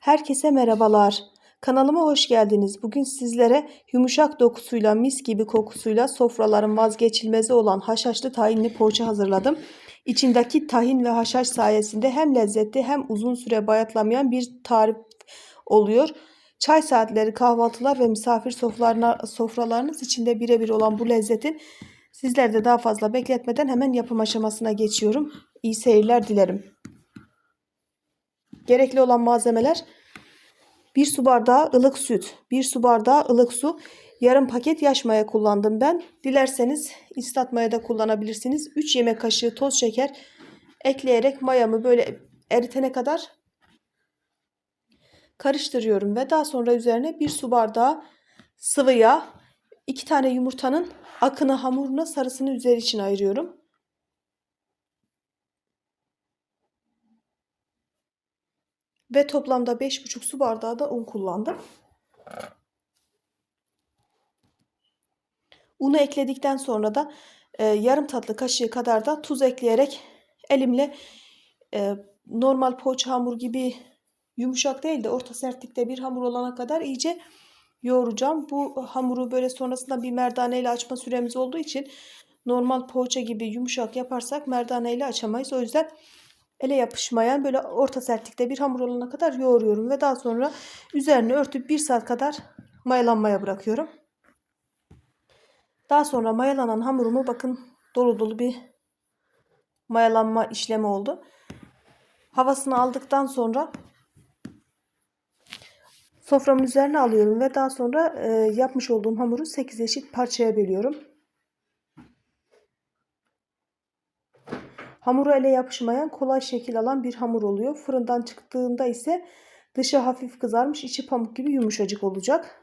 Herkese merhabalar. Kanalıma hoş geldiniz. Bugün sizlere yumuşak dokusuyla, mis gibi kokusuyla sofraların vazgeçilmezi olan haşhaşlı tahinli poğaça hazırladım. İçindeki tahin ve haşhaş sayesinde hem lezzetli hem uzun süre bayatlamayan bir tarif oluyor. Çay saatleri, kahvaltılar ve misafir sofralarınız içinde birebir olan bu lezzetin sizler de daha fazla bekletmeden hemen yapım aşamasına geçiyorum. İyi seyirler dilerim. Gerekli olan malzemeler 1 su bardağı ılık süt, 1 su bardağı ılık su, yarım paket yaş maya kullandım ben. Dilerseniz istat maya da kullanabilirsiniz. 3 yemek kaşığı toz şeker ekleyerek mayamı böyle eritene kadar karıştırıyorum ve daha sonra üzerine 1 su bardağı sıvı yağ, 2 tane yumurtanın akını hamuruna sarısını üzeri için ayırıyorum. Ve toplamda 5,5 su bardağı da un kullandım. Unu ekledikten sonra da e, yarım tatlı kaşığı kadar da tuz ekleyerek elimle e, normal poğaça hamur gibi yumuşak değil de orta sertlikte bir hamur olana kadar iyice yoğuracağım. Bu hamuru böyle sonrasında bir merdane ile açma süremiz olduğu için normal poğaça gibi yumuşak yaparsak merdane ile açamayız. O yüzden ele yapışmayan böyle orta sertlikte bir hamur olana kadar yoğuruyorum ve daha sonra üzerine örtüp bir saat kadar mayalanmaya bırakıyorum. Daha sonra mayalanan hamurumu bakın dolu dolu bir mayalanma işlemi oldu. Havasını aldıktan sonra soframın üzerine alıyorum ve daha sonra e, yapmış olduğum hamuru 8 eşit parçaya bölüyorum. Hamuru ele yapışmayan, kolay şekil alan bir hamur oluyor. Fırından çıktığında ise dışı hafif kızarmış, içi pamuk gibi yumuşacık olacak.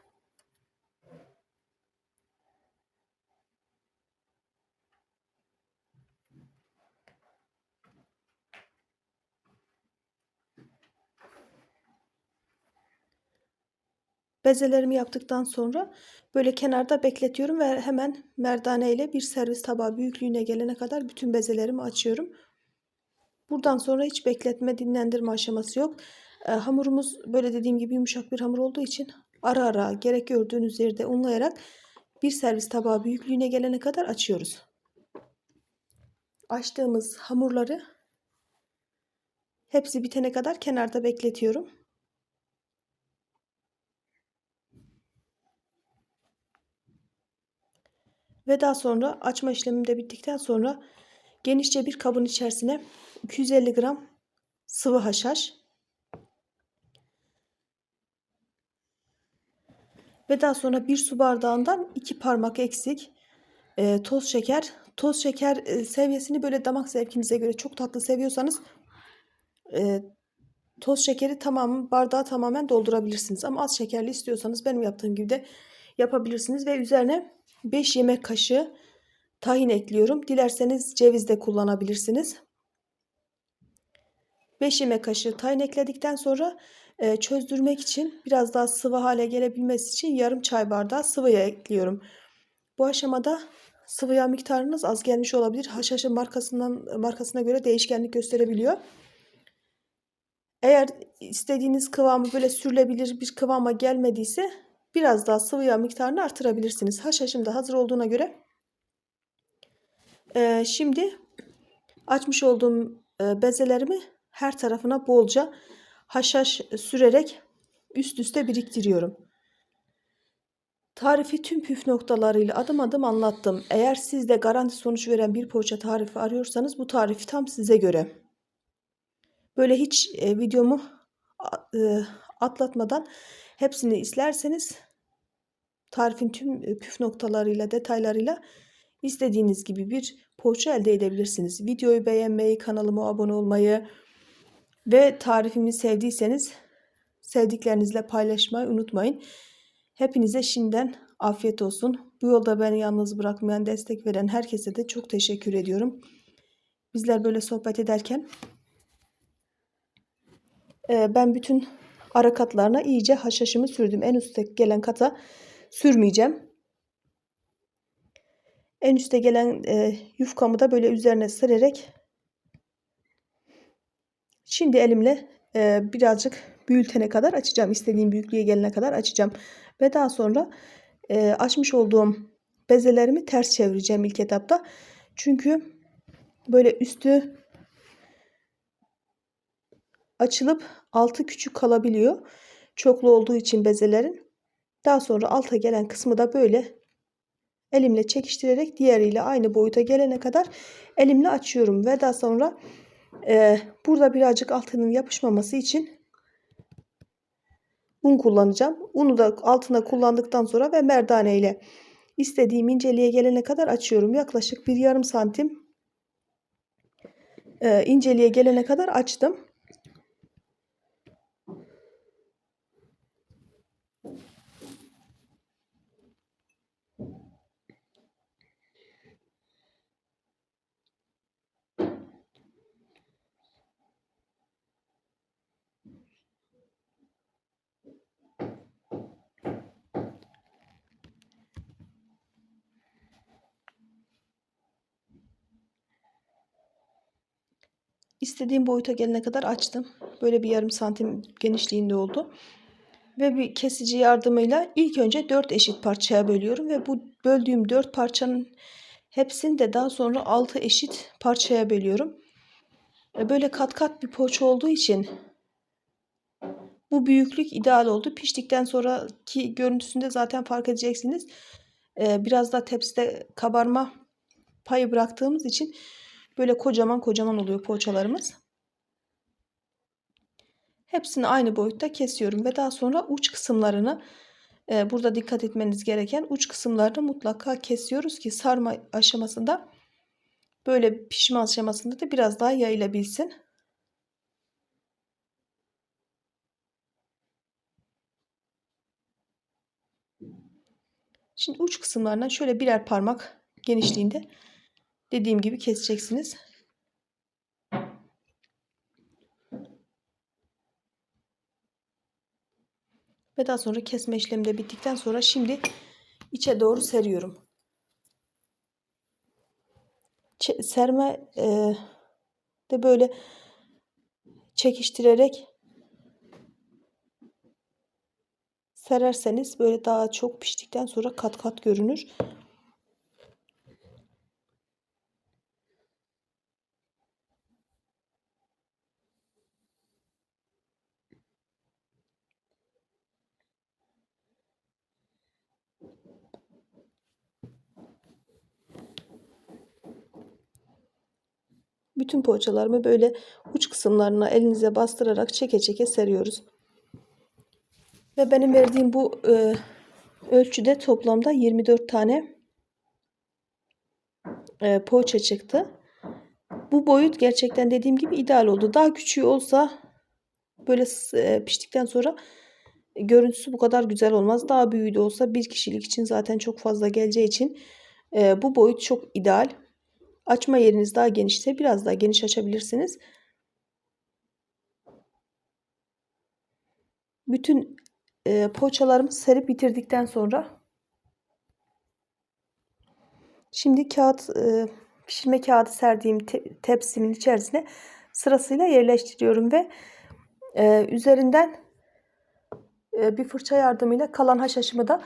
Bezelerimi yaptıktan sonra böyle kenarda bekletiyorum ve hemen merdane ile bir servis tabağı büyüklüğüne gelene kadar bütün bezelerimi açıyorum. Buradan sonra hiç bekletme, dinlendirme aşaması yok. E, hamurumuz böyle dediğim gibi yumuşak bir hamur olduğu için ara ara gerek gördüğünüz yerde unlayarak bir servis tabağı büyüklüğüne gelene kadar açıyoruz. Açtığımız hamurları hepsi bitene kadar kenarda bekletiyorum. Ve daha sonra açma işlemim de bittikten sonra genişçe bir kabın içerisine 250 gram sıvı haşhaş ve daha sonra bir su bardağından iki parmak eksik e, toz şeker. Toz şeker e, seviyesini böyle damak zevkinize göre çok tatlı seviyorsanız e, toz şekeri tamam bardağı tamamen doldurabilirsiniz. Ama az şekerli istiyorsanız benim yaptığım gibi de yapabilirsiniz ve üzerine 5 yemek kaşığı tahin ekliyorum. Dilerseniz ceviz de kullanabilirsiniz. 5 yemek kaşığı tahin ekledikten sonra e, çözdürmek için biraz daha sıvı hale gelebilmesi için yarım çay bardağı sıvı yağ ekliyorum. Bu aşamada sıvı yağ miktarınız az gelmiş olabilir. Haşhaşın markasından markasına göre değişkenlik gösterebiliyor. Eğer istediğiniz kıvamı böyle sürülebilir bir kıvama gelmediyse biraz daha sıvı yağ miktarını artırabilirsiniz. Haşhaşım da hazır olduğuna göre e, şimdi açmış olduğum e, bezelerimi her tarafına bolca haşhaş sürerek üst üste biriktiriyorum. Tarifi tüm püf noktalarıyla adım adım anlattım. Eğer siz de garanti sonuç veren bir poğaça tarifi arıyorsanız bu tarifi tam size göre. Böyle hiç e, videomu e, atlatmadan hepsini izlerseniz tarifin tüm püf noktalarıyla, detaylarıyla istediğiniz gibi bir poğaça elde edebilirsiniz. Videoyu beğenmeyi, kanalıma abone olmayı ve tarifimi sevdiyseniz sevdiklerinizle paylaşmayı unutmayın. Hepinize şimdiden afiyet olsun. Bu yolda beni yalnız bırakmayan, destek veren herkese de çok teşekkür ediyorum. Bizler böyle sohbet ederken ben bütün ara katlarına iyice haşhaşımı sürdüm. En üstte gelen kata sürmeyeceğim. En üste gelen e, yufkamı da böyle üzerine sererek şimdi elimle e, birazcık büyütene kadar açacağım. İstediğim büyüklüğe gelene kadar açacağım. Ve daha sonra e, açmış olduğum bezelerimi ters çevireceğim ilk etapta. Çünkü böyle üstü açılıp altı küçük kalabiliyor. Çoklu olduğu için bezelerin. Daha sonra alta gelen kısmı da böyle elimle çekiştirerek diğeriyle aynı boyuta gelene kadar elimle açıyorum. Ve daha sonra e, burada birazcık altının yapışmaması için un kullanacağım. Unu da altına kullandıktan sonra ve merdane ile istediğim inceliğe gelene kadar açıyorum. Yaklaşık bir yarım santim e, inceliğe gelene kadar açtım. İstediğim boyuta gelene kadar açtım. Böyle bir yarım santim genişliğinde oldu. Ve bir kesici yardımıyla ilk önce 4 eşit parçaya bölüyorum. Ve bu böldüğüm 4 parçanın hepsini de daha sonra 6 eşit parçaya bölüyorum. E, böyle kat kat bir poğaça olduğu için bu büyüklük ideal oldu. Piştikten sonraki görüntüsünde zaten fark edeceksiniz. E, biraz da tepside kabarma payı bıraktığımız için Böyle kocaman kocaman oluyor poğaçalarımız. Hepsini aynı boyutta kesiyorum ve daha sonra uç kısımlarını e, burada dikkat etmeniz gereken uç kısımlarını mutlaka kesiyoruz ki sarma aşamasında böyle pişme aşamasında da biraz daha yayılabilsin. Şimdi uç kısımlarından şöyle birer parmak genişliğinde dediğim gibi keseceksiniz. Ve daha sonra kesme işlemi de bittikten sonra şimdi içe doğru seriyorum. Ç serme e, de böyle çekiştirerek sererseniz böyle daha çok piştikten sonra kat kat görünür. Bütün poğaçalarımı böyle uç kısımlarına elinize bastırarak çeke çeke seriyoruz. Ve benim verdiğim bu e, ölçüde toplamda 24 tane e, poğaça çıktı. Bu boyut gerçekten dediğim gibi ideal oldu. Daha küçüğü olsa böyle e, piştikten sonra görüntüsü bu kadar güzel olmaz. Daha büyüğü de olsa bir kişilik için zaten çok fazla geleceği için e, bu boyut çok ideal. Açma yeriniz daha genişse biraz daha geniş açabilirsiniz. Bütün e, poğaçalarımı serip bitirdikten sonra şimdi kağıt e, pişirme kağıdı serdiğim te tepsimin içerisine sırasıyla yerleştiriyorum ve e, üzerinden e, bir fırça yardımıyla kalan haşhaşımı da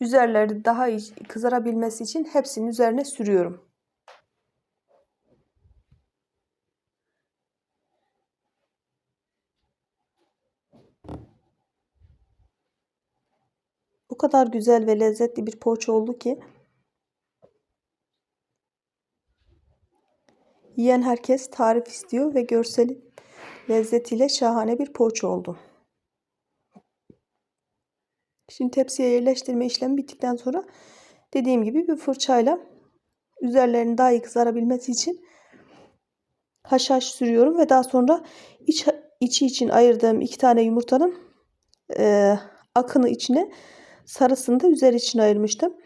üzerleri daha iyi kızarabilmesi için hepsinin üzerine sürüyorum. Kadar güzel ve lezzetli bir poğaça oldu ki yiyen herkes tarif istiyor ve görseli lezzetiyle şahane bir poğaça oldu. Şimdi tepsiye yerleştirme işlemi bittikten sonra dediğim gibi bir fırçayla üzerlerini daha iyi kızarabilmesi için haşhaş sürüyorum ve daha sonra iç, içi için ayırdığım iki tane yumurtanın e, akını içine sarısını da üzeri için ayırmıştım.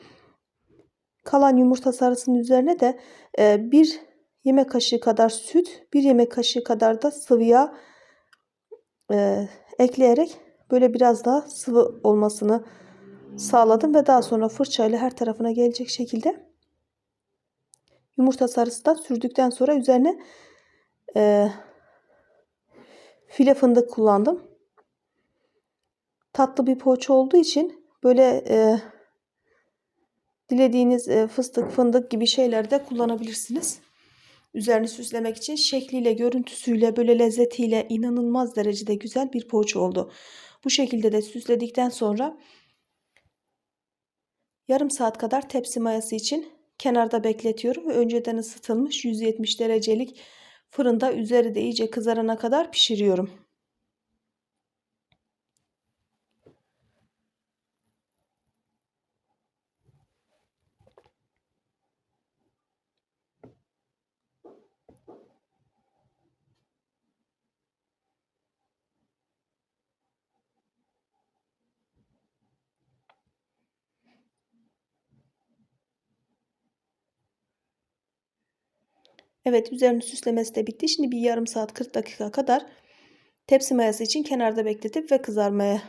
Kalan yumurta sarısının üzerine de e, bir yemek kaşığı kadar süt, bir yemek kaşığı kadar da sıvı yağ e, ekleyerek böyle biraz daha sıvı olmasını sağladım ve daha sonra fırçayla her tarafına gelecek şekilde yumurta sarısı da sürdükten sonra üzerine e, file fındık kullandım. tatlı bir poğaça olduğu için böyle e, dilediğiniz e, fıstık, fındık gibi şeyler de kullanabilirsiniz. Üzerini süslemek için şekliyle, görüntüsüyle, böyle lezzetiyle inanılmaz derecede güzel bir poğaça oldu. Bu şekilde de süsledikten sonra yarım saat kadar tepsi mayası için kenarda bekletiyorum ve önceden ısıtılmış 170 derecelik fırında üzeri de iyice kızarana kadar pişiriyorum. Evet üzerini süslemesi de bitti. Şimdi bir yarım saat 40 dakika kadar tepsi mayası için kenarda bekletip ve kızarmaya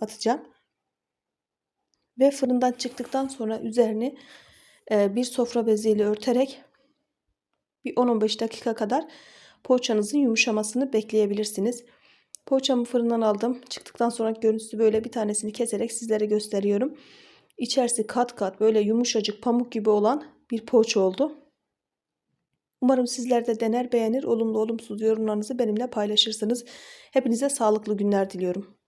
atacağım. Ve fırından çıktıktan sonra üzerini e, bir sofra beziyle örterek bir 10-15 dakika kadar poğaçanızın yumuşamasını bekleyebilirsiniz. Poğaçamı fırından aldım. Çıktıktan sonra görüntüsü böyle bir tanesini keserek sizlere gösteriyorum. İçerisi kat kat böyle yumuşacık pamuk gibi olan bir poğaça oldu. Umarım sizler de dener beğenir olumlu olumsuz yorumlarınızı benimle paylaşırsınız. Hepinize sağlıklı günler diliyorum.